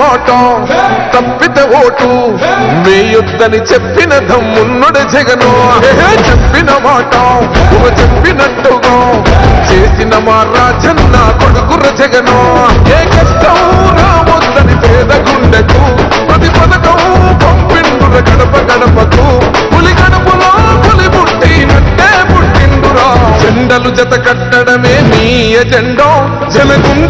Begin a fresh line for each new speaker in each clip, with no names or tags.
మాట. తప్పితే ఓటు. వేయొద్దని చెప్పిన దమ్మున్నడు జగను. చెప్పిన మాట. చెప్పినట్టుగా. చేసిన మా రాజన్న కొడుకుర జగను. ఏ కష్టం రావద్దని పేద గుండెకు. ప్రతి పథకం పంపిండుర గడప గడపకు. పులి గడపలో పులి పుట్టినట్టే పుట్టిండురా. జెండలు జత కట్టడమే నీ ఎజెండో. జనగుండ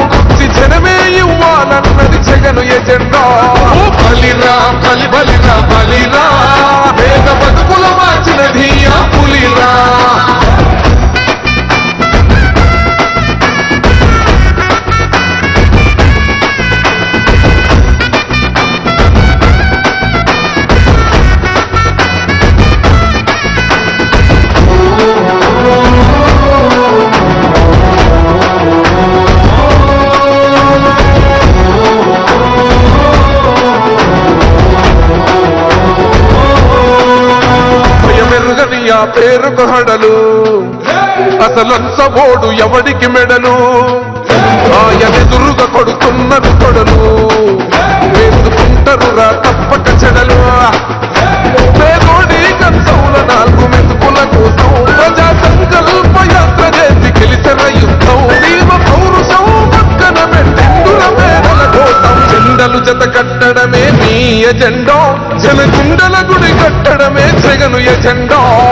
పేరుకు హడలు. అసలొచ్చబోడు ఎవడికి మెడలు? ఆయనెదురుగా కొడుతున్నది కొడలు. వేసుకుంటారు రా తప్పక చెడలు. పేదోడి కంచౌల నాలుగు మెతుకుల కోసం ప్రజా సంకల్ప యాత్ర చేసి గెలిచిన యుద్ధం. నీవ పౌరుషం పక్కన పెట్టిందుల మేడల కోసం జెండలు జత కట్టడమే మీ ఎజెండా. జనగుండల గుడి కట్టడమే జగను ఎజెండా.